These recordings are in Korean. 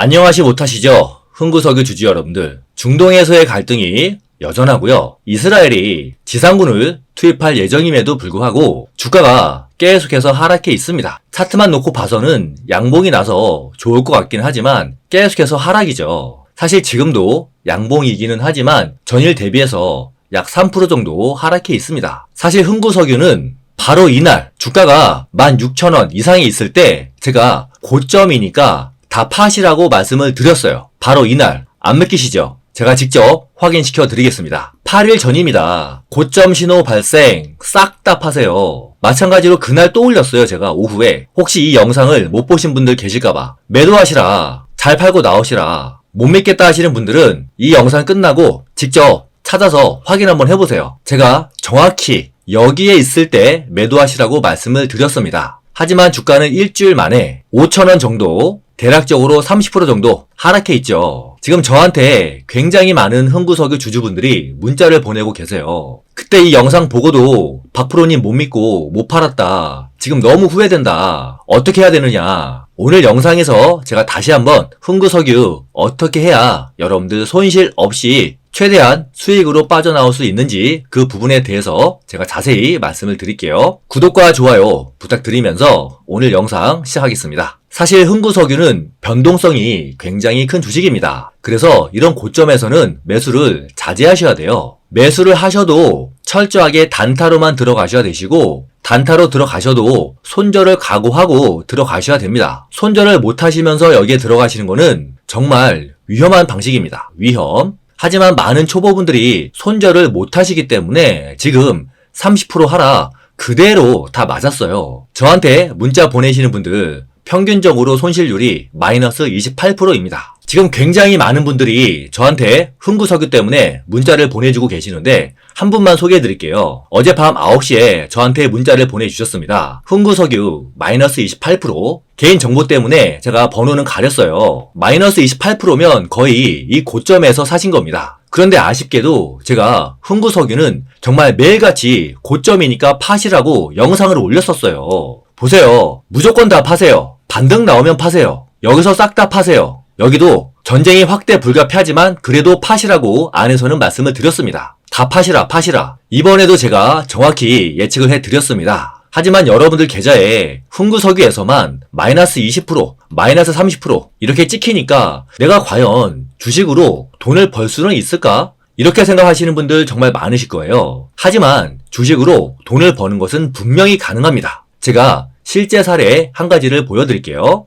안녕하시 못하시죠? 흥구석유 주주 여러분들. 중동에서의 갈등이 여전하고요. 이스라엘이 지상군을 투입할 예정임에도 불구하고 주가가 계속해서 하락해 있습니다. 차트만 놓고 봐서는 양봉이 나서 좋을 것 같긴 하지만 계속해서 하락이죠. 사실 지금도 양봉이기는 하지만 전일 대비해서 약 3% 정도 하락해 있습니다. 사실 흥구석유는 바로 이날 주가가 16,000원 이상이 있을 때 제가 고점이니까 다 팟이라고 말씀을 드렸어요. 바로 이날 안 믿기시죠? 제가 직접 확인시켜 드리겠습니다. 8일 전입니다. 고점 신호 발생 싹 다 파세요. 마찬가지로 그날 또 올렸어요. 제가 오후에 혹시 이 영상을 못 보신 분들 계실까봐 매도하시라 잘 팔고 나오시라 못 믿겠다 하시는 분들은 이 영상 끝나고 직접 찾아서 확인 한번 해보세요. 제가 정확히 여기에 있을 때 매도하시라고 말씀을 드렸습니다. 하지만 주가는 일주일 만에 5천원 정도 대략적으로 30% 정도 하락해 있죠. 지금 저한테 굉장히 많은 흥구석유 주주분들이 문자를 보내고 계세요. 그때 이 영상 보고도 박프로님 못 믿고 못 팔았다. 지금 너무 후회된다. 어떻게 해야 되느냐. 오늘 영상에서 제가 다시 한번 흥구석유 어떻게 해야 여러분들 손실 없이 최대한 수익으로 빠져나올 수 있는지 그 부분에 대해서 제가 자세히 말씀을 드릴게요. 구독과 좋아요 부탁드리면서 오늘 영상 시작하겠습니다. 사실 흥구석유는 변동성이 굉장히 큰 주식입니다. 그래서 이런 고점에서는 매수를 자제하셔야 돼요. 매수를 하셔도 철저하게 단타로만 들어가셔야 되시고 단타로 들어가셔도 손절을 각오하고 들어가셔야 됩니다. 손절을 못 하시면서 여기에 들어가시는 거는 정말 위험한 방식입니다. 위험. 하지만 많은 초보분들이 손절을 못 하시기 때문에 지금 30% 하라 그대로 다 맞았어요. 저한테 문자 보내시는 분들 평균적으로 손실률이 마이너스 28%입니다. 지금 굉장히 많은 분들이 저한테 흥구석유 때문에 문자를 보내주고 계시는데 한 분만 소개해 드릴게요. 어젯밤 9시에 저한테 문자를 보내주셨습니다. 흥구석유 마이너스 28% 개인 정보 때문에 제가 번호는 가렸어요. 마이너스 28%면 거의 이 고점에서 사신 겁니다. 그런데 아쉽게도 제가 흥구석유는 정말 매일같이 고점이니까 파시라고 영상을 올렸었어요. 보세요. 무조건 다 파세요. 반등 나오면 파세요. 여기서 싹 다 파세요. 여기도 전쟁이 확대 불가피하지만 그래도 파시라고 안에서는 말씀을 드렸습니다. 다 파시라, 파시라. 이번에도 제가 정확히 예측을 해드렸습니다. 하지만 여러분들 계좌에 흥구석유에서만 마이너스 20%, 마이너스 30% 이렇게 찍히니까 내가 과연 주식으로 돈을 벌 수는 있을까? 이렇게 생각하시는 분들 정말 많으실 거예요. 하지만 주식으로 돈을 버는 것은 분명히 가능합니다. 제가 실제 사례 한 가지를 보여드릴게요.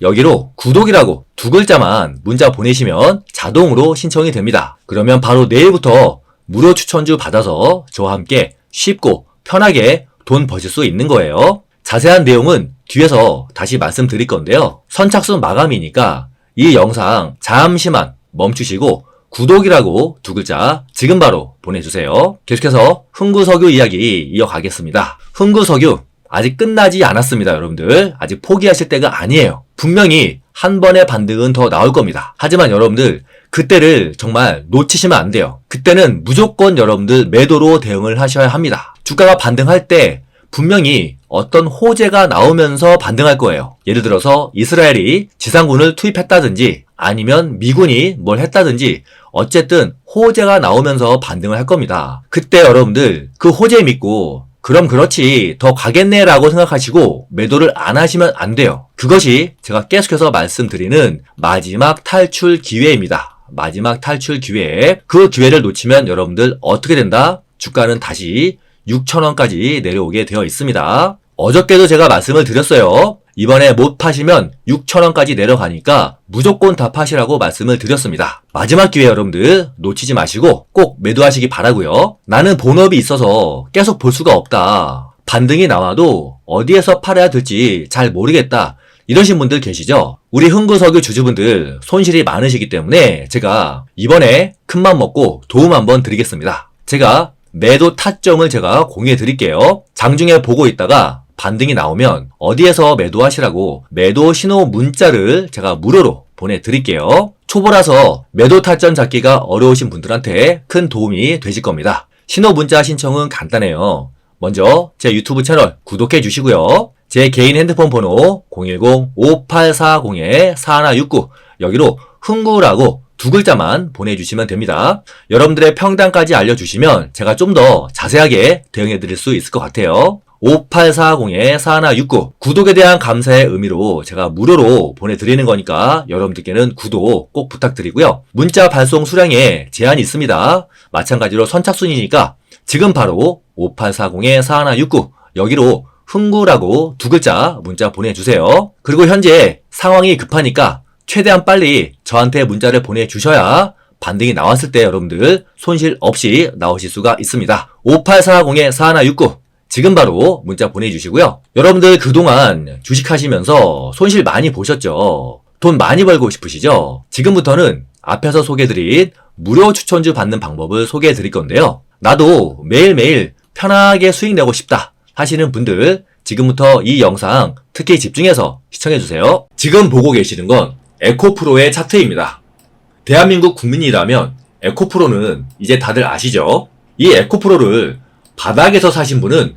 여기로 구독이라고 두 글자만 문자 보내시면 자동으로 신청이 됩니다. 그러면 바로 내일부터 무료 추천주 받아서 저와 함께 쉽고 편하게 돈 버실 수 있는 거예요. 자세한 내용은 뒤에서 다시 말씀드릴 건데요. 선착순 마감이니까 이 영상 잠시만 멈추시고 구독이라고 두 글자 지금 바로 보내주세요. 계속해서 흥구석유 이야기 이어가겠습니다. 흥구석유 아직 끝나지 않았습니다, 여러분들. 아직 포기하실 때가 아니에요. 분명히 한 번의 반등은 더 나올 겁니다. 하지만 여러분들 그때를 정말 놓치시면 안 돼요. 그때는 무조건 여러분들 매도로 대응을 하셔야 합니다. 주가가 반등할 때 분명히 어떤 호재가 나오면서 반등할 거예요. 예를 들어서 이스라엘이 지상군을 투입했다든지 아니면 미군이 뭘 했다든지 어쨌든 호재가 나오면서 반등을 할 겁니다. 그때 여러분들 그 호재 믿고 그럼 그렇지 더 가겠네라고 생각하시고 매도를 안 하시면 안 돼요. 그것이 제가 계속해서 말씀드리는 마지막 탈출 기회입니다. 마지막 탈출 기회. 그 기회를 놓치면 여러분들 어떻게 된다? 주가는 다시 6천원까지 내려오게 되어 있습니다. 어저께도 제가 말씀을 드렸어요. 이번에 못 파시면 6천원까지 내려가니까 무조건 다 파시라고 말씀을 드렸습니다. 마지막 기회 여러분들 놓치지 마시고 꼭 매도하시기 바라고요. 나는 본업이 있어서 계속 볼 수가 없다. 반등이 나와도 어디에서 팔아야 될지 잘 모르겠다. 이러신 분들 계시죠? 우리 흥구석유 주주분들 손실이 많으시기 때문에 제가 이번에 큰맘 먹고 도움 한번 드리겠습니다. 제가 매도 타점을 제가 공유해 드릴게요. 장중에 보고 있다가 반등이 나오면 어디에서 매도하시라고 매도 신호 문자를 제가 무료로 보내드릴게요. 초보라서 매도 타점 잡기가 어려우신 분들한테 큰 도움이 되실 겁니다. 신호 문자 신청은 간단해요. 먼저 제 유튜브 채널 구독해 주시고요. 제 개인 핸드폰 번호 010-5840-4169 여기로 흥구라고 두 글자만 보내주시면 됩니다. 여러분들의 평단까지 알려주시면 제가 좀 더 자세하게 대응해 드릴 수 있을 것 같아요. 5840-4169 구독에 대한 감사의 의미로 제가 무료로 보내드리는 거니까 여러분들께는 구독 꼭 부탁드리고요. 문자 발송 수량에 제한이 있습니다. 마찬가지로 선착순이니까 지금 바로 5840-4169 여기로 흥구라고 두 글자 문자 보내주세요. 그리고 현재 상황이 급하니까 최대한 빨리 저한테 문자를 보내주셔야 반등이 나왔을 때 여러분들 손실 없이 나오실 수가 있습니다. 5840-4169 지금 바로 문자 보내주시고요. 여러분들 그동안 주식하시면서 손실 많이 보셨죠? 돈 많이 벌고 싶으시죠? 지금부터는 앞에서 소개해드린 무료 추천주 받는 방법을 소개해드릴 건데요. 나도 매일매일 편하게 수익 내고 싶다 하시는 분들 지금부터 이 영상 특히 집중해서 시청해주세요. 지금 보고 계시는 건 에코프로의 차트입니다. 대한민국 국민이라면 에코프로는 이제 다들 아시죠? 이 에코프로를 바닥에서 사신 분은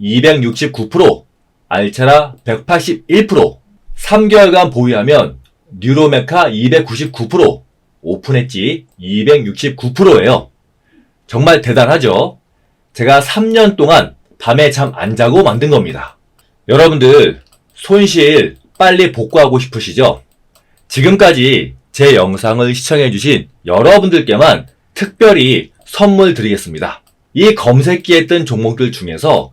269%, 알차라 181%, 3개월간 보유하면 뉴로메카 299%, 오픈엣지 269%예요. 정말 대단하죠? 제가 3년 동안 밤에 잠 안 자고 만든 겁니다. 여러분들 손실 빨리 복구하고 싶으시죠? 지금까지 제 영상을 시청해주신 여러분들께만 특별히 선물 드리겠습니다. 이 검색기에 뜬 종목들 중에서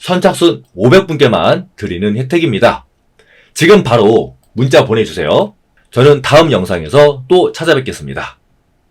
선착순 500분께만 드리는 혜택입니다. 지금 바로 문자 보내주세요. 저는 다음 영상에서 또 찾아뵙겠습니다.